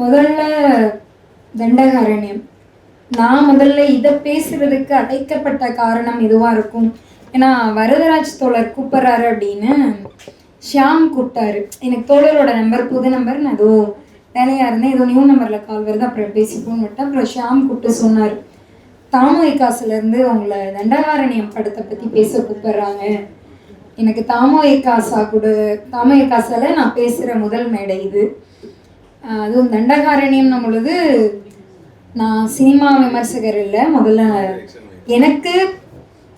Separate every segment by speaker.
Speaker 1: முதல்ல தண்டகாரண்யம். நான் முதல்ல இதை பேசுறதுக்கு அழைக்கப்பட்ட காரணம் இதுவாக இருக்கும்? ஏன்னா வரதராஜ் தோழர் கூப்பிட்றாரு அப்படின்னு ஷியாம் கூப்பிட்டாரு. எனக்கு தோழரோட நம்பர் புது நம்பர் நான் ஏதோ வேலையாக இருந்தேன். ஏதோ நியூ நம்பரில் கால் வருது. அப்புறம் பேசிப்போன்னு விட்டேன். அப்புறம் ஷியாம் கூப்பிட்டு சொன்னார். தாமரை காசுலேருந்து உங்களை தண்டகாரண்யம் படத்தை பற்றி பேச கூப்பிட்றாங்க. எனக்கு தாமோய் காசா கூட தாமோய் காசால நான் பேசுகிற முதல் மேடை இது. அதுவும் தண்டகாரண்யம் பொழுது நான் சினிமா விமர்சகர் இல்லை முதல்ல எனக்கு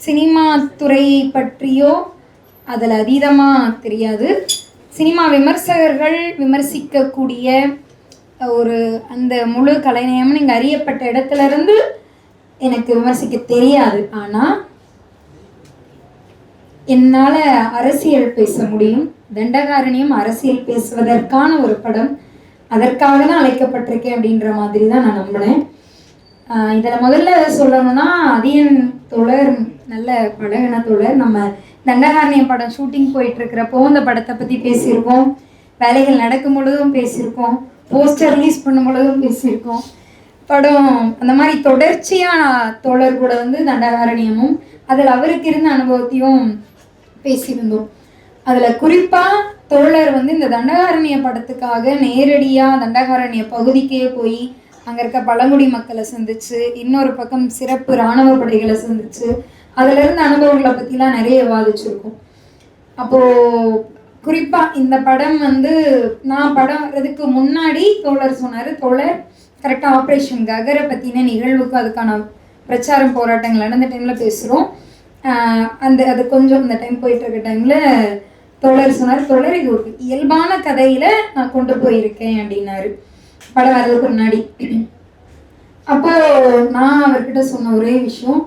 Speaker 1: சினிமா துறை பற்றியோ அதில் அதீதமாக தெரியாது. சினிமா விமர்சகர்கள் விமர்சிக்கக்கூடிய ஒரு அந்த முழு கலைநயம்னு இங்கே அறியப்பட்ட இடத்துலருந்து எனக்கு விமர்சிக்க தெரியாது. ஆனால் என்னால் அரசியல் பேச முடியும். தண்டகாரண்யம் அரசியல் பேசுவதற்கான ஒரு படம் அதற்காக தான் அழைக்கப்பட்டிருக்கேன் அப்படின்ற மாதிரி தான் நான் நம்பினேன் இதில் முதல்ல சொல்லணும்னா அதியன் தொடர் நல்ல பழகின தொடர் நம்ம தண்டகாரணியம் படம் ஷூட்டிங் போயிட்டு இருக்கிறப்போ அந்த படத்தை பற்றி பேசியிருக்கோம். வேலைகள் நடக்கும் பொழுதும் பேசியிருக்கோம். போஸ்டர் ரிலீஸ் பண்ணும் பொழுதும் பேசியிருக்கோம். படம் அந்த மாதிரி தொடர்ச்சியாக தோழர் கூட வந்து தண்டகாரண்யமும் அதில் அவருக்கு இருந்த அனுபவத்தையும் பேசியிருந்தோம். அதில் குறிப்பாக தோழர் வந்து இந்த தண்டகாரண்ய படத்துக்காக நேரடியாக தண்டகாரண்ய பகுதிக்கே போய் அங்கே இருக்க பழங்குடி மக்களை சந்திச்சு இன்னொரு பக்கம் சிறப்பு இராணுவ படைகளை சந்திச்சு அதுல இருந்த அனுபவங்களை பற்றிலாம் நிறைய வாதிச்சிருக்கோம் அப்போது குறிப்பாக இந்த படம் வந்து நான் படம் வர்றதுக்கு முன்னாடி தோழர் சொன்னார் தோழர் கரெக்டாக ஆப்ரேஷன் ககரை பற்றின நிகழ்வுக்கு அதுக்கான பிரச்சாரம் போராட்டங்கள் நடந்த டைமில் பேசுகிறோம் அந்த அது கொஞ்சம் அந்த டைம் போயிட்டு இருக்க டைமில் தோழர் சொன்னார் தோழர் இது ஒரு இயல்பான கதையில் நான் கொண்டு போயிருக்கேன் அப்படின்னாரு. படம் வர்றதுக்கு முன்னாடி. அப்போ நான் அவர்கிட்ட சொன்ன ஒரே விஷயம்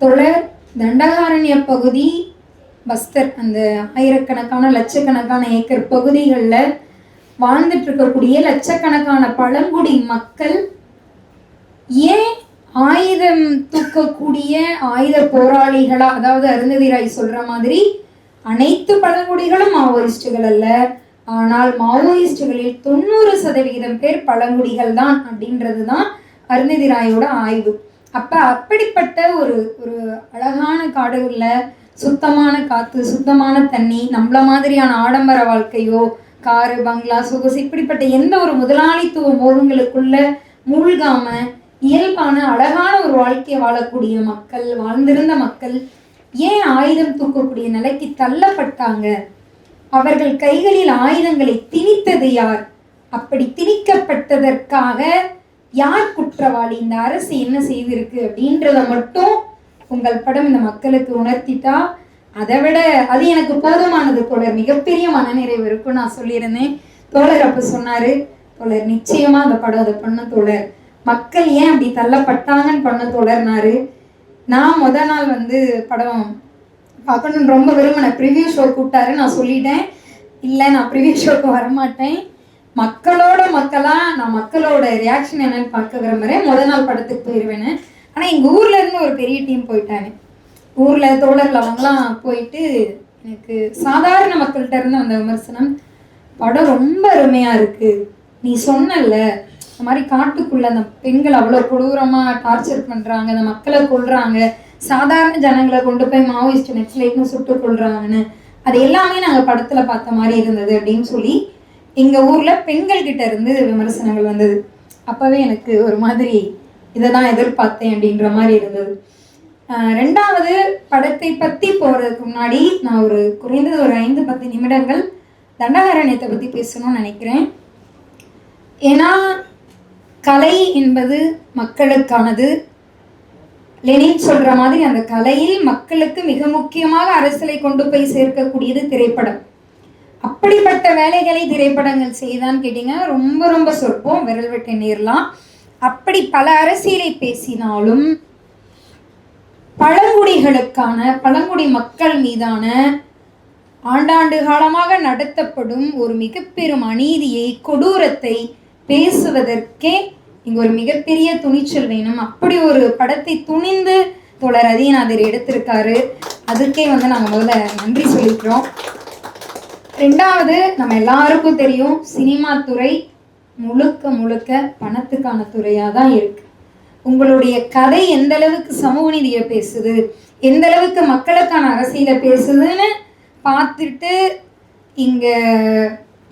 Speaker 1: தொடர் தண்டகாரண்ய பகுதி பஸ்தர் அந்த ஆயிரக்கணக்கான லட்சக்கணக்கான ஏக்கர் பகுதிகளில் வாழ்ந்துட்டு இருக்கக்கூடிய லட்சக்கணக்கான பழங்குடி மக்கள் ஏன் ஆயுதம் தூக்கக்கூடிய ஆயுத போராளிகளா அதாவது அருந்ததிராய் சொல்ற மாதிரி அனைத்து பழங்குடிகளும் மாவோயிஸ்டுகள் அல்ல. ஆனால் மாவோயிஸ்டுகளில் தொண்ணூறு சதவிகிதம் பேர் பழங்குடிகள் தான் அப்படின்றது தான் அருந்ததி ராயோட ஆய்வு. அப்ப அப்படிப்பட்ட ஒரு ஒரு அழகான காடுகளில் சுத்தமான காற்று சுத்தமான தண்ணி நம்மள மாதிரியான ஆடம்பர வாழ்க்கையோ காரு பங்களா சொகுசு இப்படிப்பட்ட எந்த ஒரு முதலாளித்துவ மோகங்களுக்குள்ள மூழ்காம இயல்பான அழகான ஒரு வாழ்க்கையை வாழக்கூடிய மக்கள் வாழ்ந்திருந்த மக்கள் ஏன் ஆயுதம் தூக்கக்கூடிய நிலைக்கு தள்ளப்பட்டாங்க? அவர்கள் கைகளில் ஆயுதங்களை திணித்தது யார்? அப்படி திணிக்கப்பட்டதற்காக யார் குற்றவாளி? இந்த அரசு என்ன செய்திருக்கு அப்படின்றத மட்டும் உங்கள் படம் இந்த மக்களுக்கு உணர்த்திட்டா அதை விட அது எனக்கு போதுமானது தோழர் மிகப்பெரிய மனநிறைவு இருக்கும் நான் சொல்லியிருந்தேன். தோழர் அப்ப சொன்னாரு தோழர் நிச்சயமா அந்த படம் அதை பண்ண தோழர். மக்கள் ஏன் அப்படி தள்ளப்பட்டாங்கன்னு பண்ண தோழர்னாரு. நான் முத நாள் வந்து படம் பார்க்கணுன்னு ரொம்ப விரும்பினேன் ப்ரிவியூ ஷோ கூப்பிட்டாரு. நான் சொல்லிட்டேன். இல்லை நான் ப்ரிவியூ ஷோக்கு வரமாட்டேன். மக்களோட மக்களாக நான் மக்களோட ரியாக்ஷன் என்னன்னு பார்க்க விரும்புகிறேன் முத நாள் படத்துக்கு போயிடுவேன்னு ஆனால் எங்கள் ஊரில் இருந்து ஒரு பெரிய டீம் போயிட்டாங்க. ஊரில் தோழர்கள் அவங்களாம் போயிட்டு எனக்கு சாதாரண மக்கள்கிட்ட இருந்து வந்த விமர்சனம் படம் ரொம்ப அருமையாக இருக்குது நீ சொன்னல்ல இந்த மாதிரி காட்டுக்குள்ள அந்த பெண்கள் அவ்வளோ கொடூரமாக டார்ச்சர் பண்ணுறாங்க அந்த மக்களை கொள்றாங்க சாதாரண ஜனங்களை கொண்டு போய் மாவோயிஸ்ட் நெக்ஸ்லைட்னு சுட்டு கொள்றாங்கன்னு அது எல்லாமே நாங்கள் படத்தில் பார்த்த மாதிரி இருந்தது அப்படின்னு சொல்லி எங்கள் ஊரில் பெண்கள் கிட்ட இருந்து விமர்சனங்கள் வந்தது. அப்போவே எனக்கு ஒரு மாதிரி இதை தான் எதிர்பார்த்தேன் அப்படின்ற மாதிரி இருந்தது. ரெண்டாவது படத்தை பற்றி போகிறதுக்கு முன்னாடி நான் ஒரு குறைந்தது ஒரு ஐந்து பத்து நிமிடங்கள் தண்டகாரண்யத்தை பற்றி பேசணும்னு நினைக்கிறேன். ஏன்னா கலை என்பது மக்களுக்கானது. லெனின் சொல்ற மாதிரி அந்த கலையில் மக்களுக்கு மிக முக்கியமாக அரசியலை கொண்டு போய் சேர்க்கக்கூடியது திரைப்படம். அப்படிப்பட்ட வேலைகளை திரைப்படங்கள் செய்தான்னு கேட்டிங்கன்னா ரொம்ப ரொம்ப சொற்பம் விரல் விட்டு நேரலாம் அப்படி பல அரசியலை பேசினாலும் பழங்குடிகளுக்கான பழங்குடி மக்கள் மீதான ஆண்டாண்டு காலமாக நடத்தப்படும் ஒரு மிகப்பெரும் அநீதியை கொடூரத்தை பேசுவதற்கே இங்க ஒரு மிகப்பெரிய துணிச்சல் வேணும். அப்படி ஒரு படத்தை துணிந்து தோழர் அதீநாதர் எடுத்திருக்காரு. அதுக்கே வந்து நாங்க முதல்ல நன்றி சொல்லிக்கிறோம். ரெண்டாவது நம்ம எல்லாருக்கும் தெரியும் சினிமா துறை முழுக்க முழுக்க பணத்துக்கான துறையாக தான் இருக்கு. உங்களுடைய கதை எந்த அளவுக்கு சமூக நீதியை பேசுது எந்த அளவுக்கு மக்களுக்கான அரசியலை பேசுதுன்னு பார்த்துட்டு இங்கே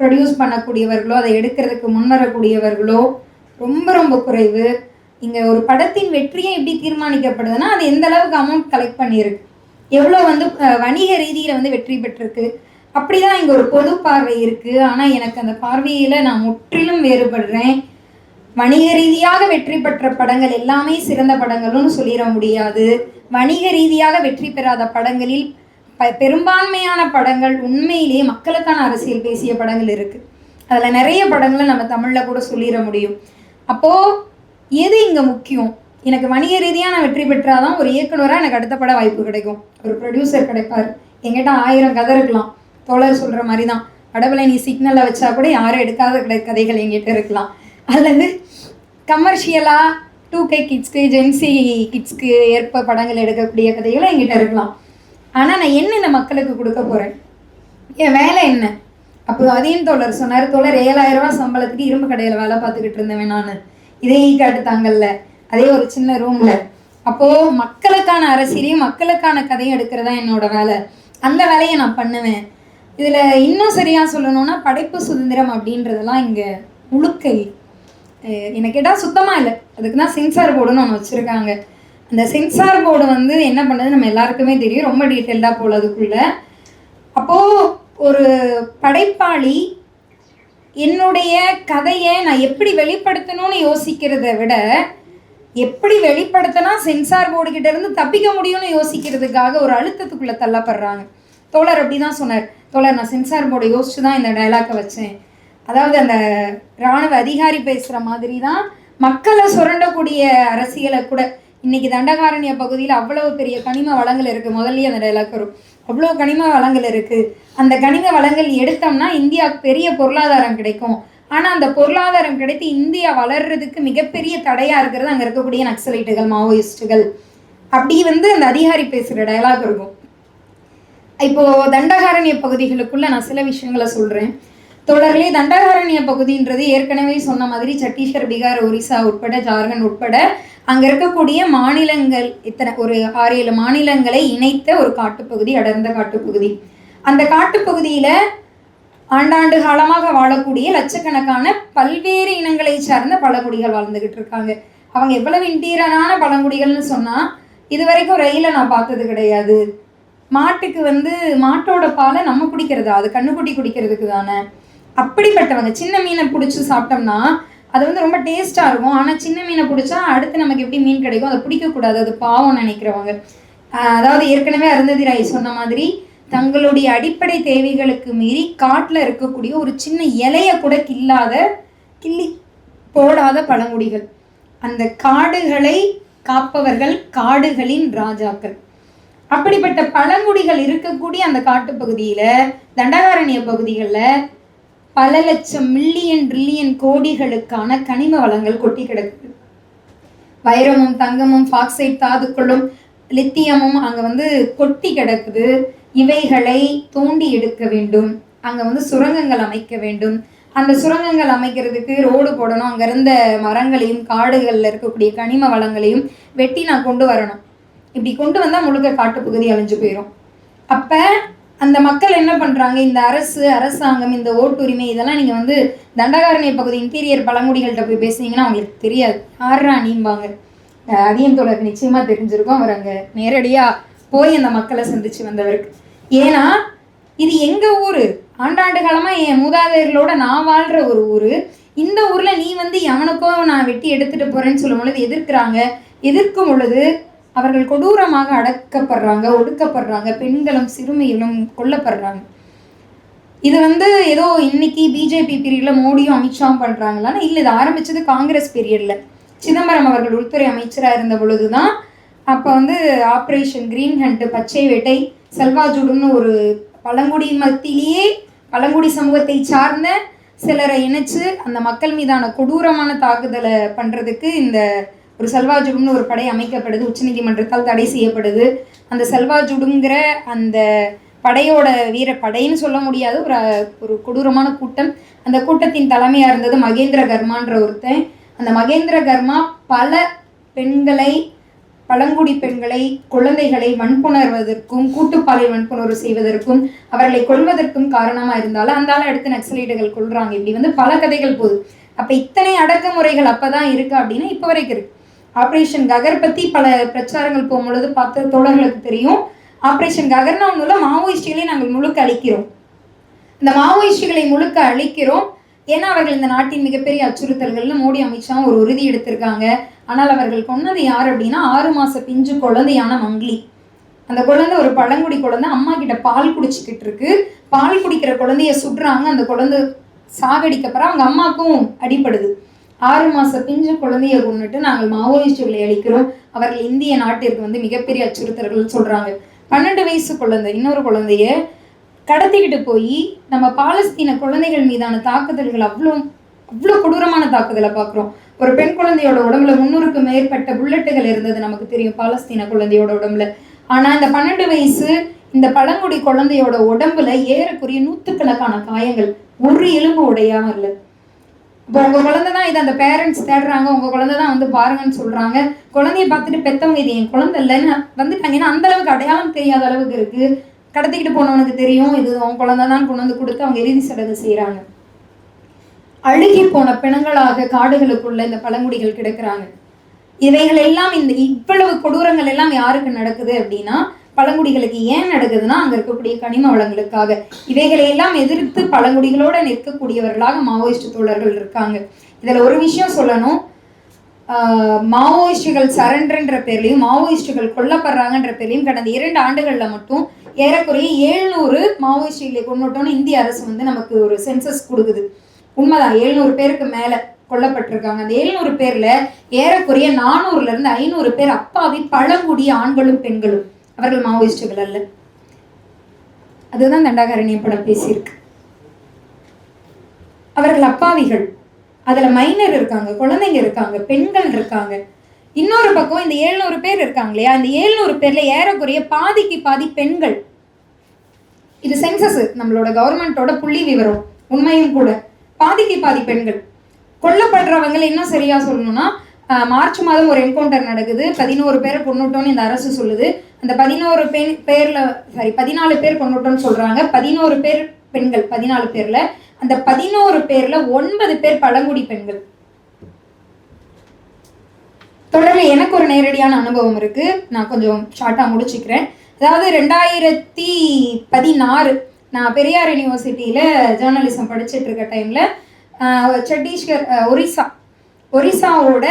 Speaker 1: ப்ரொடியூஸ் பண்ணக்கூடியவர்களோ அதை எடுக்கிறதுக்கு முன்வரக்கூடியவர்களோ ரொம்ப ரொம்ப குறைவு. இங்கே ஒரு படத்தின் வெற்றியை எப்படி தீர்மானிக்கப்படுதுன்னா அது எந்த அளவுக்கு அமௌண்ட் கலெக்ட் பண்ணியிருக்கு. எவ்வளோ வந்து வணிக ரீதியில் வந்து வெற்றி பெற்றிருக்கு. அப்படிதான் இங்கே ஒரு பொது பார்வை இருக்குது ஆனால் எனக்கு அந்த பார்வையில் நான் முற்றிலும் வேறுபடுறேன். வணிக ரீதியாக வெற்றி பெற்ற படங்கள் எல்லாமே சிறந்த படங்கள்னு சொல்லிட முடியாது. வணிக ரீதியாக வெற்றி பெறாத படங்களில் ப- பெரும்பான்மையான படங்கள் உண்மையிலேயே மக்களுக்கான அரசியல் பேசிய படங்கள் இருக்கு. அதில் நிறைய படங்களை நம்ம தமிழில் கூட சொல்லிட முடியும். அப்போது எது இங்கே முக்கியம்? எனக்கு வணிக ரீதியாக நான் வெற்றி பெற்றாதான் ஒரு இயக்குனராக எனக்கு அடுத்த பட வாய்ப்பு கிடைக்கும். ஒரு ப்ரொடியூசர் கிடைப்பார். எங்கிட்ட ஆயிரம் கதை இருக்கலாம். தோழர் சொல்கிற மாதிரி தான் கடவுளை நீ சிக்னலில் வச்சா கூட யாரும் எடுக்காத கிடை கதைகள் எங்கிட்ட இருக்கலாம். அல்லது கமர்ஷியலாக டூ கே கிட்ஸ்க்கு ஜென்சி கிட்ஸ்க்கு ஏற்ப படங்கள் எடுக்கக்கூடிய கதைகளை என்கிட்ட இருக்கலாம். ஆனால் நான் என்ன இந்த மக்களுக்கு கொடுக்க போகிறேன் என் வேலை என்ன? அப்போ அதையும் தோழர் சொன்னார். தோழர் ஏழாயிரம் ரூபா சம்பளத்துக்கு இரும்பு கடையில் வேலை பார்த்துக்கிட்டு இருந்தவன் நான். இதே ஈ காட்டுத்தாங்கல்ல அதே ஒரு சின்ன ரூமில் அப்போது மக்களுக்கான அரசியலையும் மக்களுக்கான கதையும் எடுக்கிறதா என்னோட வேலை. அந்த வேலையை நான் பண்ணுவேன். இதில் இன்னும் சரியாக சொல்லணும்னா படைப்பு சுதந்திரம் அப்படின்றதெல்லாம் இங்கே முழுக்கை என்னை கேட்டால் சுத்தமாக இல்லை. அதுக்கு தான் சென்சார் போர்டுன்னு ஒன்று வச்சுருக்காங்க. அந்த சென்சார் போர்டு வந்து என்ன பண்ணது? நம்ம எல்லாருக்குமே தெரியும். ரொம்ப டீட்டெயில்டாக போல அதுக்குள்ள. அப்போது ஒரு படைப்பாளி என்னுடைய கதையை நான் எப்படி வெளிப்படுத்தணும்னு யோசிக்கிறத விட எப்படி வெளிப்படுத்தினா சென்சார் போர்டு இருந்து தப்பிக்க முடியும்னு யோசிக்கிறதுக்காக ஒரு அழுத்தத்துக்குள்ளே தள்ளப்படுறாங்க. தோழர் அப்படி தான் சொன்னார். தோழர் நான் சென்சார் போர்டை யோசிச்சு தான் இந்த டைலாக்கை வச்சேன். அதாவது அந்த ராணுவ அதிகாரி பேசுகிற மாதிரி தான் மக்களை சுரண்டக்கூடிய அரசியலை கூட இன்னைக்கு தண்டகாரண்ய பகுதியில் அவ்வளவு பெரிய கனிம வளங்கள் இருக்குது முதல்லயே அந்த டைலாக் வரும். அவ்வளோ கனிம வளங்கள் இருக்குது அந்த கனிம வளங்கள் எடுத்தோம்னா இந்தியாவுக்கு பெரிய பொருளாதாரம் கிடைக்கும். ஆனால் அந்த பொருளாதாரம் கிடைத்து இந்தியா வளர்றதுக்கு மிகப்பெரிய தடையாக இருக்கிறது அங்கே இருக்கக்கூடிய நக்சலைட்டுகள் மாவோயிஸ்டுகள். அப்படி வந்து அந்த அதிகாரி பேசுகிற டயலாக் இருக்கும். இப்போது தண்டகாரண்ய பகுதிகளுக்குள்ளே நான் சில விஷயங்களை சொல்கிறேன் தொடர்லே தண்டகாரண்ய பகுதின்றது ஏற்கனவே சொன்ன மாதிரி சத்தீஸ்கர் பீகார் ஒரிசா உட்பட ஜார்க்கண்ட் உட்பட அங்கே இருக்கக்கூடிய மாநிலங்கள் இத்தனை ஒரு ஆறு ஏழு மாநிலங்களை இணைத்த ஒரு காட்டுப்பகுதி அடர்ந்த காட்டுப்பகுதி. அந்த காட்டுப்பகுதியில் ஆண்டாண்டு காலமாக வாழக்கூடிய லட்சக்கணக்கான பல்வேறு இனங்களை சார்ந்த பழங்குடிகள் வாழ்ந்துகிட்டு இருக்காங்க. அவங்க எவ்வளவு இன்டீரியரான பழங்குடிகள்னு சொன்னால் இது வரைக்கும் ரயிலை நான் பார்த்தது கிடையாது. மாட்டுக்கு வந்து மாட்டோட பாலை நம்ம குடிக்கிறதா? அது கண்ணுக்குட்டி குடிக்கிறதுக்கு தானே? அப்படிப்பட்டவங்க சின்ன மீனை பிடிச்சி சாப்பிட்டோம்னா அது வந்து ரொம்ப டேஸ்ட்டாக இருக்கும். ஆனால் சின்ன மீனை பிடிச்சா அடுத்து நமக்கு எப்படி மீன் கிடைக்கும் அதை பிடிக்கக்கூடாது. அது பாவம் நினைக்கிறவங்க. அதாவது ஏற்கனவே அருந்ததி ராய் சொன்ன மாதிரி தங்களுடைய அடிப்படை தேவைகளுக்கு மீறி காட்டில் இருக்கக்கூடிய ஒரு சின்ன இலையை கூட கில்லாத கிள்ளி போடாத பழங்குடிகள். அந்த காடுகளை காப்பவர்கள் காடுகளின் ராஜாக்கள். அப்படிப்பட்ட பழங்குடிகள் இருக்கக்கூடிய அந்த காட்டுப்பகுதியில் தண்டகாரண்ய பகுதிகளில் பல லட்சம் மில்லியன் ட்ரில்லியன் கோடிகளுக்கான கனிம வளங்கள் கொட்டி கிடக்குது. வைரமும் தங்கமும் பாக்சைட் தாதுக்களும் லித்தியமும் அங்கே வந்து கொட்டி கிடக்குது. இவைகளை தோண்டி எடுக்க வேண்டும். அங்கே வந்து சுரங்கங்கள் அமைக்க வேண்டும். அந்த சுரங்கங்கள் அமைக்கிறதுக்கு ரோடு போடணும். அங்கே இருந்த மரங்களையும் காடுகளில் இருக்கக்கூடிய கனிம வளங்களையும் வெட்டி நான் கொண்டு வரணும். இப்படி கொண்டு வந்தால் முழுக்க காட்டுப்பகுதி அழிஞ்சு போயிடும் அப்போ அந்த மக்கள் என்ன பண்ணுறாங்க இந்த அரசு அரசாங்கம் இந்த ஓட்டுரிமை இதெல்லாம் நீங்கள் வந்து தண்டகாரணிய பகுதி இன்டீரியர் பழங்குடிகள்கிட்ட போய் பேசுனீங்கன்னா அவங்களுக்கு தெரியாது. ஆறா நீம்பாங்க? அதையும் அதியம் நிச்சயமாக நிச்சயமா தெரிஞ்சிருக்கும். அவர் அங்கே நேரடியாக போய் அந்த மக்களை சந்திச்சு வந்தவருக்கு ஏன்னா இது எங்கள் ஊர்? ஆண்டாண்டு காலமாக என் மூதாதையர்களோட நான் வாழ்கிற ஒரு ஊர். இந்த ஊரில் நீ வந்து எவனுக்கோ நான் வெட்டி எடுத்துகிட்டு போகிறேன்னு சொல்லும் பொழுது எதிர்க்கிறாங்க. எதிர்க்கும் பொழுது அவர்கள் கொடூரமாக அடக்கப்படுறாங்க ஒடுக்கப்படுறாங்க பெண்களும் சிறுமிகளும் கொல்லப்படுறாங்க. இது வந்து ஏதோ இன்னைக்கு பிஜேபி பீரியடில் மோடியும் அமித்ஷாவும் பண்ணுறாங்களான்னு இல்லை இது ஆரம்பிச்சது காங்கிரஸ் பீரியடில் சிதம்பரம் அவர்கள் உள்துறை அமைச்சராக இருந்த பொழுது தான் அப்போ வந்து ஆப்ரேஷன் கிரீன் ஹண்ட் பச்சை வேட்டை செல்வாஜுடுன்னு ஒரு பழங்குடி மத்தியிலேயே பழங்குடி சமூகத்தை சார்ந்த சிலரை இணைச்சு அந்த மக்கள் மீதான கொடூரமான தாக்குதலை பண்ணுறதுக்கு இந்த ஒரு செல்வாஜுடுன்னு ஒரு படை அமைக்கப்படுது உச்சநீதிமன்றத்தால் தடை செய்யப்படுது. அந்த செல்வாஜுடுங்கிற அந்த படையோட வீர படைன்னு சொல்ல முடியாது. ஒரு ஒரு கொடூரமான கூட்டம். அந்த கூட்டத்தின் தலைமையாக இருந்தது மகேந்திர கர்மான்ற ஒருத்தன். அந்த மகேந்திர கர்மா பல பெண்களை பழங்குடி பெண்களை குழந்தைகளை வன்புணர்வதற்கும் கூட்டுப்பாலை வன்புணர்வு செய்வதற்கும் அவர்களை கொல்வதற்கும் காரணமாக இருந்தாலும் அந்த ஆளை அடுத்து நக்சலைட்டுகள் கொள்றாங்க இப்படி வந்து பல கதைகள் போகுது. அப்போ இத்தனை அடக்குமுறைகள் அப்போ தான் இருக்கு அப்படின்னா இப்போ வரைக்கும் இருக்கு. ஆப்ரேஷன் ககர் பற்றி பல பிரச்சாரங்கள் போகும்பொழுது பார்த்த தோழர்களுக்கு தெரியும். ஆப்ரேஷன் ககர்னா மூலம் மாவோயிஸ்டுகளை நாங்கள் முழுக்க அழிக்கிறோம். இந்த மாவோயிஸ்டுகளை முழுக்க அழிக்கிறோம். ஏன்னா அவர்கள் இந்த நாட்டின் மிகப்பெரிய அச்சுறுத்தல்கள்னு மோடி அமைச்சா ஒரு உறுதி எடுத்திருக்காங்க. ஆனால் அவர்கள் கொன்னது யார் அப்படின்னா ஆறு மாத பிஞ்சு குழந்தையான மங்கிலி. அந்த குழந்தை ஒரு பழங்குடி குழந்தை அம்மா கிட்ட பால் குடிச்சிக்கிட்டு இருக்கு. பால் குடிக்கிற குழந்தைய சுடுறாங்க. அந்த குழந்தை சாகடிக்கப்புறம் அவங்க அம்மாக்கும் அடிபடுது. ஆறு மாச பிஞ்சு குழந்தைய கொண்டுட்டு நாங்கள் மாவோயிஸ்டுகளை அளிக்கிறோம் அவர்கள் இந்திய நாட்டிற்கு வந்து மிகப்பெரிய அச்சுறுத்தல்கள் சொல்றாங்க. பன்னெண்டு வயசு குழந்தை இன்னொரு குழந்தைய கடத்திக்கிட்டு போய் நம்ம பாலஸ்தீன குழந்தைகள் மீதான தாக்குதல்கள் அவ்வளோ அவ்வளோ கொடூரமான தாக்குதலை பார்க்குறோம். ஒரு பெண் குழந்தையோட உடம்புல முன்னூறுக்கு மேற்பட்ட புல்லட்டுகள் இருந்தது நமக்கு தெரியும் பாலஸ்தீன குழந்தையோட உடம்புல. ஆனால் இந்த பன்னெண்டு வயசு இந்த பழங்குடி குழந்தையோட உடம்புல ஏறக்குரிய நூற்றுக்கணக்கான காயங்கள் ஒரு எலும்பு உடையாமல் இல்லை. இப்போ உங்கள் குழந்தை தான் இது அந்த பேரண்ட்ஸ் தேடுறாங்க. உங்கள் குழந்தை தான் வந்து பாருங்கன்னு சொல்கிறாங்க குழந்தைய பார்த்துட்டு பெற்றவங்க இது என் குழந்தை இல்லைன்னு வந்துட்டாங்க ஏன்னா அந்த அளவுக்கு அடையாளம் தெரியாத அளவுக்கு இருக்கு. கடத்திக்கிட்டு போனவனுக்கு தெரியும். இது உன் குழந்தை தான் கொண்டு வந்து கொடுத்து அவங்க இறுதி சடங்கு செய்கிறாங்க அழுகி போன பிணங்களாக காடுகளுக்குள்ள இந்த பழங்குடிகள் கிடக்கிறாங்க. இவைகள் எல்லாம் இந்த இவ்வளவு கொடூரங்கள் எல்லாம் யாருக்கு நடக்குது அப்படின்னா பழங்குடிகளுக்கு ஏன் நடக்குதுன்னா அங்கே இருக்கக்கூடிய கனிம வளங்களுக்காக. இவைகளை எல்லாம் எதிர்த்து பழங்குடிகளோட நிற்கக்கூடியவர்களாக மாவோயிஸ்ட் தோழர்கள் இருக்காங்க. இதில் ஒரு விஷயம் சொல்லணும். மாவோயிஸ்டுகள் சரண்டர்ன்ற பேர்லையும் மாவோயிஸ்டுகள் கொல்லப்படுறாங்கன்ற பேர்லையும் கடந்த இரண்டு ஆண்டுகளில் மட்டும் ஏறக்குறைய ஏழ்நூறு மாவோயிஸ்டுகளை கொண்டுட்டோன்னு இந்திய அரசு வந்து நமக்கு ஒரு சென்சஸ் கொடுக்குது. உண்மைதான் ஏழ்நூறு பேருக்கு மேலே கொல்லப்பட்டிருக்காங்க. அந்த ஏழ்நூறு பேரில் ஏறக்குறைய நானூறுலேருந்து ஐநூறு பேர் அப்பாவி பழங்குடி ஆண்களும் பெண்களும். அவர்கள் மாவோயிஸ்டுகள் அல்ல. அதுதான் தண்டாகரணிய படம் பேசியிருக்கு. அவர்கள் அப்பாவிகள். அதுல மைனர் இருக்காங்க குழந்தைங்க இருக்காங்க பெண்கள் இருக்காங்க. இன்னொரு பக்கம் இந்த ஏழ்நூறு பேர் இருக்காங்க இல்லையா? இந்த ஏழ்நூறு பேர்ல ஏறக்குறைய பாதிக்கு பாதி பெண்கள். இது சென்சஸ் நம்மளோட கவர்மெண்டோட புள்ளி விவரம் உண்மையும் கூட. பாதிக்கு பாதி பெண்கள். கொல்லப்படுறவங்களை இன்னும் சரியா சொல்லணும்னா மார்ச் மாதம் ஒரு என்கவுண்டர் நடக்குது. பதினோரு பேரை கொண்டுட்டோன்னு இந்த அரசு சொல்லுது. அந்த பதினோரு பெண் பேர்ல சாரி பதினாலு பேர் கொண்டுட்டோன்னு சொல்றாங்க. பதினோரு பேர் பெண்கள் பதினாலு பேர்ல. அந்த பதினோரு பேர்ல ஒன்பது பேர் பழங்குடி பெண்கள். தொடர்ந்து எனக்கு ஒரு நேரடியான அனுபவம் இருக்கு. நான் கொஞ்சம் ஷார்ட்டா முடிச்சுக்கிறேன். அதாவது ரெண்டாயிரத்தி பதினாறு நான் பெரியார் யூனிவர்சிட்டியில ஜேர்னலிசம் படிச்சுட்டு இருக்க டைம்ல சட்டீஸ்கர் ஒரிசா ஒரிசாவோட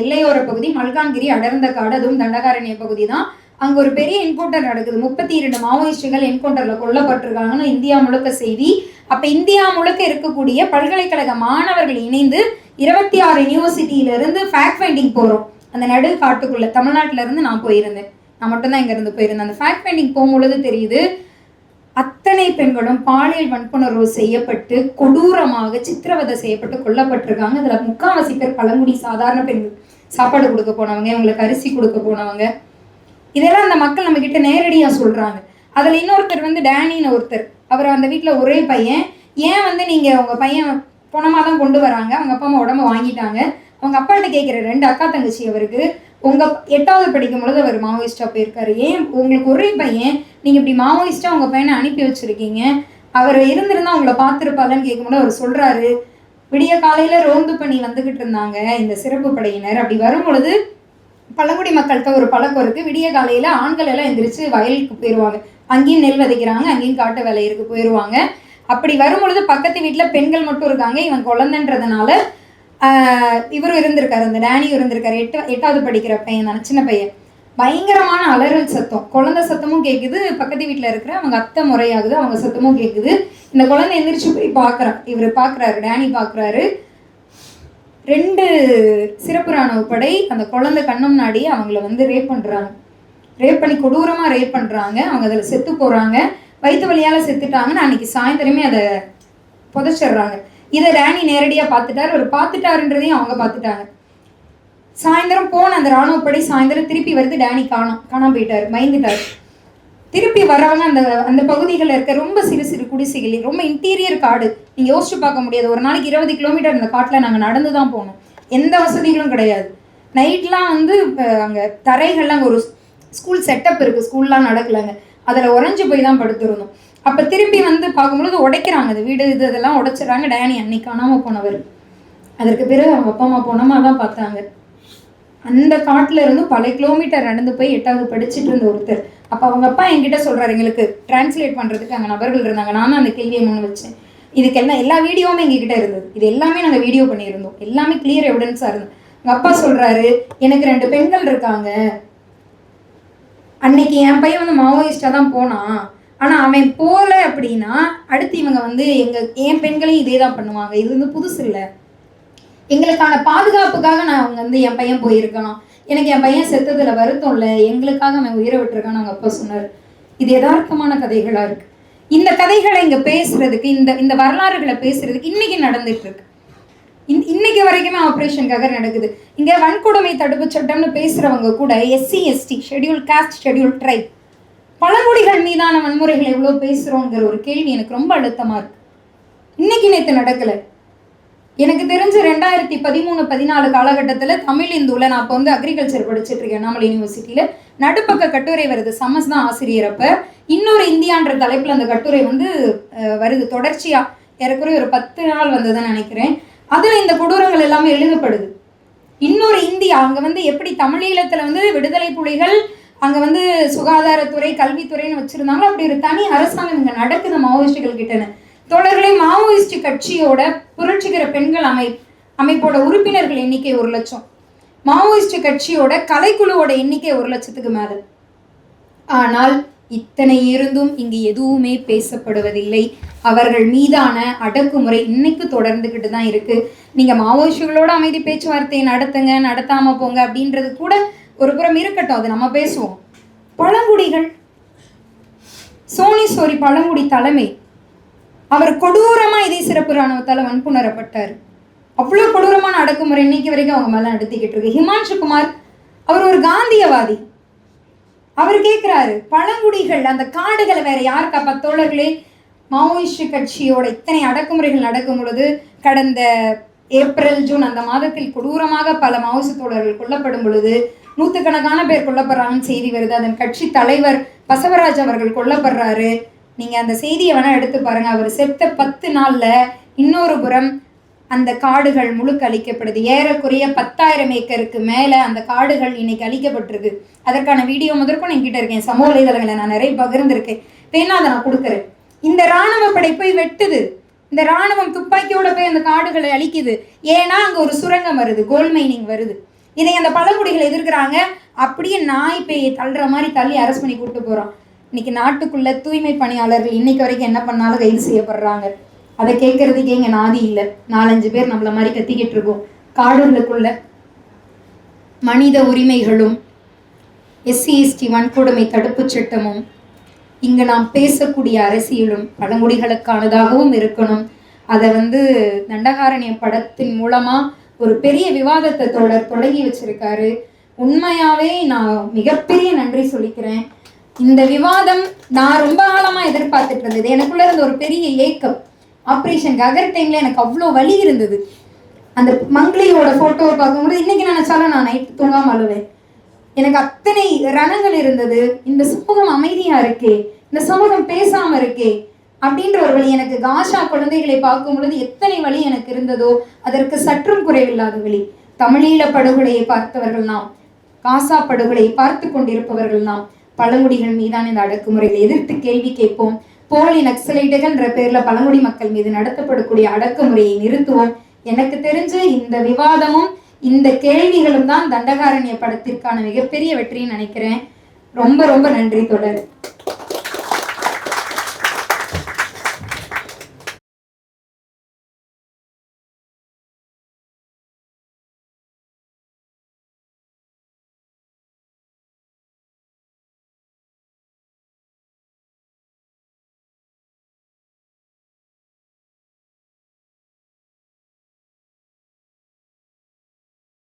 Speaker 1: எல்லையோர பகுதி மல்கான்கிரி அடர்ந்த காடு அதுவும் தண்டகாரண்ய பகுதி தான் அங்க ஒரு பெரிய என்கவுண்டர் நடக்குது. முப்பத்தி இரண்டு மாவோயிஸ்டுகள் என்கவுண்டர்ல கொல்லப்பட்டிருக்காங்கன்னு இந்தியா முழுக்க செய்தி. அப்ப இந்தியா முழுக்க இருக்கக்கூடிய பல்கலைக்கழக மாணவர்கள் இணைந்து இருபத்தி ஆறு யூனிவர்சிட்டியில இருந்து ஃபேக்ட் ஃபைண்டிங் போறோம். அந்த நடு காட்டுக்குள்ள தமிழ்நாட்டுல இருந்து நான் போயிருந்தேன். நான் மட்டும்தான் இங்க இருந்து போயிருந்தேன். அந்த ஃபேக்ட் ஃபைண்டிங் போகும்பொழுது தெரியுது அத்தனை பெண்களும் பாலியல் வன்புணர்வு செய்யப்பட்டு கொடூரமாக சித்திரவதை செய்யப்பட்டு கொல்லப்பட்டிருக்காங்க. இதுல முக்காவாசி பேர் பழங்குடி சாதாரண பெண்கள். சாப்பாடு கொடுக்க போனவங்க இவங்களுக்கு அரிசி கொடுக்க போனவங்க. இதெல்லாம் அந்த மக்கள் நம்ம கிட்ட நேரடியா சொல்றாங்க. அதுல இன்னொருத்தர் வந்து டேனின்னு ஒருத்தர். அவர் அந்த வீட்டில் ஒரே பையன். ஏன் வந்து நீங்க உங்க பையன் பணமா தான் கொண்டு வராங்க? அவங்க அப்பா அம்மா உடம்ப வாங்கிட்டாங்க. அவங்க அப்பாட்ட கேட்குற ரெண்டு அக்கா தங்கச்சி அவருக்கு. உங்கள் எட்டாவது படிக்கும் பொழுது அவர் மாவோயிஸ்டாக போயிருக்காரு. ஏன் உங்களுக்கு ஒரே பையன் நீங்கள் இப்படி மாவோயிஸ்டாக உங்கள் பையனை அனுப்பி வச்சுருக்கீங்க? அவர் இருந்திருந்தால் உங்களை பார்த்துருப்பாங்கன்னு கேட்கும்போது அவர் சொல்கிறாரு விடிய காலையில் ரோந்து பண்ணி வந்துக்கிட்டு இருந்தாங்க இந்த சிறப்பு படையினர். அப்படி வரும்பொழுது பழங்குடி மக்கள்கிட்ட ஒரு பழக்கம் இருக்குது விடிய காலையில் ஆண்கள் எல்லாம் எந்திரிச்சு வயலுக்கு போயிடுவாங்க அங்கேயும் நெல் விதைக்கிறாங்க அங்கேயும் காட்டு வேலை இருக்கு போயிடுவாங்க அப்படி வரும் பொழுது பக்கத்து வீட்டில் பெண்கள் மட்டும் இருக்காங்க. இவன் குழந்தைன்றதுனால இவரும் இருந்திருக்காரு அந்த டேனியும் இருந்திருக்காரு. எட்டு எட்டாவது படிக்கிற பையன் தானே சின்ன பையன். பயங்கரமான அலறல் சத்தம். குழந்தை சத்தமும் கேட்குது பக்கத்து வீட்டில் இருக்கிற அவங்க அத்தை முறையாகுது அவங்க சத்தமும் கேட்குது இந்த குழந்தை எந்திரிச்சு போய் பார்க்குறான் இவர் பார்க்குறாரு டேனி பார்க்குறாரு ரெண்டு சிறப்பு ராணுவ படை அந்த குழந்தை கண்ணு முன்னாடி அவங்கள வந்து ரேப் பண்ணுறாங்க ரேப் பண்ணி கொடூரமாக ரேப் பண்ணுறாங்க அவங்க அதில் செத்து போகிறாங்க வயிற்று வழியால் செத்துட்டாங்கன்னு அன்னைக்கு சாயந்தரமே அதை புதைச்சிடுறாங்க. இதை டேனி நேரடியாக பார்த்துட்டாரு. அவர் பார்த்துட்டாருன்றதையும் அவங்க பார்த்துட்டாங்க. சாயந்தரம் போன அந்த ராணுவப்படை சாயந்தரம் திருப்பி வருது டேனி காணோம் காணாம போயிட்டாரு மயந்துட்டார் திருப்பி வரவங்க அந்த அந்த பகுதிகளில் இருக்க ரொம்ப சிறு சிறு குடிசைகள் ரொம்ப இன்டீரியர் காடு நீங்கள் யோசிச்சு பார்க்க முடியாது. ஒரு நாளைக்கு இருபது கிலோமீட்டர் அந்த காட்டில் நாங்கள் நடந்து தான் போனோம். எந்த வசதிகளும் கிடையாது. நைட்லாம் வந்து அங்கே தரைகள்லாம் அங்கே ஒரு ஸ்கூல் செட்டப் இருக்குது ஸ்கூல்லாம் நடக்கலைங்க. அதில் உறைஞ்சு போய் தான் படுத்துருந்தோம். அப்போ திரும்பி வந்து பார்க்கும்பொழுது உடைக்கிறாங்க. அது வீடு இது இதெல்லாம் உடைச்சிடறாங்க. டேனி அன்னைக்கு காணாமல் போனவர். அதற்கு பிறகு அவங்க அப்பா அம்மா போனமா தான் பார்த்தாங்க. அந்த காட்டில் இருந்து பல கிலோமீட்டர் நடந்து போய் எட்டாவது படிச்சுட்டு இருந்த ஒருத்தர். அப்போ அவங்க அப்பா என்கிட்ட சொல்கிறாரு எங்களுக்கு டிரான்ஸ்லேட் பண்ணுறதுக்கு அங்கே நபர்கள் இருந்தாங்க. நானும் அந்த கேள்வியை முன் வச்சேன். இதுக்கெல்லாம் எல்லா வீடியோவுமே எங்ககிட்ட இருந்தது. இது எல்லாமே நாங்கள் வீடியோ பண்ணியிருந்தோம். எல்லாமே கிளியர் எவிடன்ஸாக இருந்தது. எங்கள் அப்பா சொல்கிறாரு எனக்கு ரெண்டு பெண்கள் இருக்காங்க. அன்னைக்கு என் பையன் வந்து மாவோயிஸ்டாக தான் போனான். ஆனால் அவன் போகல அப்படின்னா அடுத்து இவங்க வந்து எங்கள் என் பெண்களையும் இதே தான் பண்ணுவாங்க. இது வந்து புதுசு இல்லை. எங்களுக்கான பாதுகாப்புக்காக நான் அவங்க வந்து என் பையன் போயிருக்கான். எனக்கு என் பையன் செத்ததில் வருத்தம் இல்லை. எங்களுக்காக அவன் உயிரை விட்டுருக்கான்னு அவங்க அப்பா சொன்னார். இது யதார்த்தமான கதைகளாக இருக்கு. இந்த கதைகளை இங்கே பேசுறதுக்கு இந்த இந்த வரலாறுகளை பேசுறதுக்கு இன்னைக்கு நடந்துட்டு இருக்கு இன்- இன்னைக்கு வரைக்குமே ஆப்ரேஷனுக்காக நடக்குது. இங்க வன்கொடுமை தடுப்பு சட்டம்னு பேசுறவங்க கூட SC ST schedule caste schedule tribe. பழங்குடிகள் மீதான வன்முறைகள் எவ்வளோ பேசுகிறோங்கிற ஒரு கேள்வி எனக்கு ரொம்ப அழுத்தமாக இருக்கு. இன்னைக்கு நேற்று நடக்கலை. எனக்கு தெரிஞ்சு ரெண்டாயிரத்தி பதிமூணு பதினாலு காலகட்டத்தில் தமிழ் இந்துவில் நான் அப்போ வந்து அக்ரிகல்ச்சர் படிச்சுட்டு இருக்கேன் அண்ணாமலை யூனிவர்சிட்டியில் நடுப்பக்க கட்டுரை வருது சமஸ் தான் ஆசிரியர் அப்போ. இன்னொரு இந்தியான்ற தலைப்பில் அந்த கட்டுரை வந்து வருது தொடர்ச்சியாக ஏறக்குறைய ஒரு பத்து நாள் வந்ததுன்னு நினைக்கிறேன். அதில் இந்த கொடூரங்கள் எல்லாமே எழுதப்படுது. இன்னொரு இந்தியா அங்கே வந்து எப்படி தமிழீழத்தில் வந்து விடுதலை புலிகள் அங்கே வந்து சுகாதாரத்துறை கல்வித்துறைன்னு வச்சுருந்தாங்களோ அப்படி ஒரு தனி அரசாங்கம் இங்கே நடக்குது மாவோயிஸ்டுகள் கிட்டன்னு. தொடர்களே மாவோயிஸ்ட் கட்சியோட புரட்சிகர பெண்கள் அமை அமைப்போட உறுப்பினர்கள் எண்ணிக்கை ஒரு லட்சம். மாவோயிஸ்ட் கட்சியோட கலைக்குழுவோட எண்ணிக்கை ஒரு லட்சத்துக்கு மேல. ஆனால் இத்தனை இருந்தும் இங்கு எதுவுமே பேசப்படுவதில்லை. அவர்கள் மீதான அடக்குமுறை இன்னைக்கு தொடர்ந்துகிட்டு தான் இருக்கு. நீங்க மாவோயிஸ்டுகளோட அமைதி பேச்சுவார்த்தையை நடத்துங்க நடத்தாம போங்க அப்படின்றது கூட ஒரு புறம் இருக்கட்டும் அது நம்ம பேசுவோம். பழங்குடிகள். சோனி சோரி பழங்குடி தலைமை. அவர் கொடூரமா இதே சிறப்பு ராணுவத்தால் வன்புணரப்பட்டார். அவ்வளோ கொடூரமான அடக்குமுறை இன்னைக்கு வரைக்கும் அவங்க மேலே நடத்திக்கிட்டு இருக்கு. ஹிமான்ஷு குமார் அவர் ஒரு காந்தியவாதி. அவர் கேட்குறாரு பழங்குடிகள் அந்த காடுகளை வேற யாருக்கா? பத்தோழர்களே மாவோயிஸ்ட் கட்சியோட இத்தனை அடக்குமுறைகள் நடக்கும் பொழுது கடந்த ஏப்ரல் ஜூன் அந்த மாதத்தில் கொடூரமாக பல மாவோயிஸ்ட் தோழர்கள் கொல்லப்படும் பொழுது நூற்றுக்கணக்கான பேர் கொல்லப்படுறாங்கன்னு செய்தி வருது. அதன் கட்சி தலைவர் பசவராஜ் அவர்கள் கொல்லப்படுறாரு. நீங்கள் அந்த செய்தியை வேணால் எடுத்து பாருங்க. அவர் செத்த பத்து நாளில் இன்னொரு புறம் அந்த காடுகள் முழுக்க அழிக்கப்படுது. ஏறக்குறைய பத்தாயிரம் ஏக்கருக்கு மேலே அந்த காடுகள் இன்னைக்கு அழிக்கப்பட்டிருக்கு. அதற்கான வீடியோ முதற்கும் என்கிட்ட இருக்கேன். சமூக வலைதளங்களை நான் நிறைய பகிர்ந்திருக்கேன். வேணா அதை நான் கொடுக்குறேன்? இந்த ராணுவ படை போய் வெட்டுது. இந்த ராணுவம் துப்பாக்கியோட போய் அந்த காடுகளை அழிக்குது. ஏன்னா அங்கே ஒரு சுரங்கம் வருது. கோல்ட் மைனிங் வருது. இதை அந்த பழங்குடிகள் எதிர்க்கிறாங்க. அப்படியே நாய் பேயை தள்ளுற மாதிரி தள்ளி அரெஸ்ட் பண்ணி கூட்டு போகிறோம் இன்னைக்கு நாட்டுக்குள்ள தூய்மை பணியாளர்கள் இன்னைக்கு வரைக்கும் என்ன பண்ணாலும் கைது செய்யப்படுறாங்க. அதை கேட்கறதுக்கே இங்கே நாதி இல்லை. நாலஞ்சு பேர் நம்மள மாதிரி கத்திக்கிட்டு இருக்கோம். காடுகளுக்குள்ள மனித உரிமைகளும் எஸ்சி எஸ்டி வன்கொடுமை தடுப்புச் சட்டமும் இங்க நாம் பேசக்கூடிய அரசியலும் பழங்குடிகளுக்கானதாகவும் இருக்கணும். அதை வந்து தண்டகாரண்ய படத்தின் மூலமா ஒரு பெரிய விவாதத்தை தொடர் தொடங்கி வச்சிருக்காரு. உண்மையாவே நான் மிகப்பெரிய நன்றி சொல்லிக்கிறேன். இந்த விவாதம் நான் ரொம்ப காலமா எதிர்பார்த்துட்டு இருந்தது. எனக்குள்ள இருந்த ஒரு பெரிய ஏக்கம். ஆப்ரேஷன் ககர் டைம்ல எனக்கு அவ்வளோ வலி இருந்தது. அந்த மங்களியோட போட்டோவை பார்க்கும்போது இன்னைக்கு நினைச்சாலும் நான் நைட் தூங்காம அழுவேன். எனக்கு அத்தனை ரணங்கள் இருந்தது. இந்த சமூகம் அமைதியா இருக்கே. இந்த சமூகம் பேசாம இருக்கே. அப்படின்ற ஒரு வழி எனக்கு காஷா குழந்தைகளை பார்க்கும் பொழுது எத்தனை வழி எனக்கு இருந்ததோ அதற்கு சற்றும் குறைவில்லாத வழி தமிழீழ படுகொலையை பார்த்தவர்கள் நாம் காசா படுகொலையை பார்த்து கொண்டிருப்பவர்கள் நாம் பழங்குடிகள் மீதான இந்த அடக்குமுறைகளை எதிர்த்து கேள்வி கேட்போம். போலி நக்சலைட்டுகள்ன்ற பேர்ல பழங்குடி மக்கள் மீது நடத்தப்படக்கூடிய அடக்குமுறையை நிறுத்துவோம். எனக்கு தெரிஞ்சு இந்த விவாதமும் இந்த கேள்விகளும் தான் தண்டகாரண்ய படத்திற்கான மிகப்பெரிய வெற்றின்னு நினைக்கிறேன். ரொம்ப ரொம்ப நன்றி தொடர்.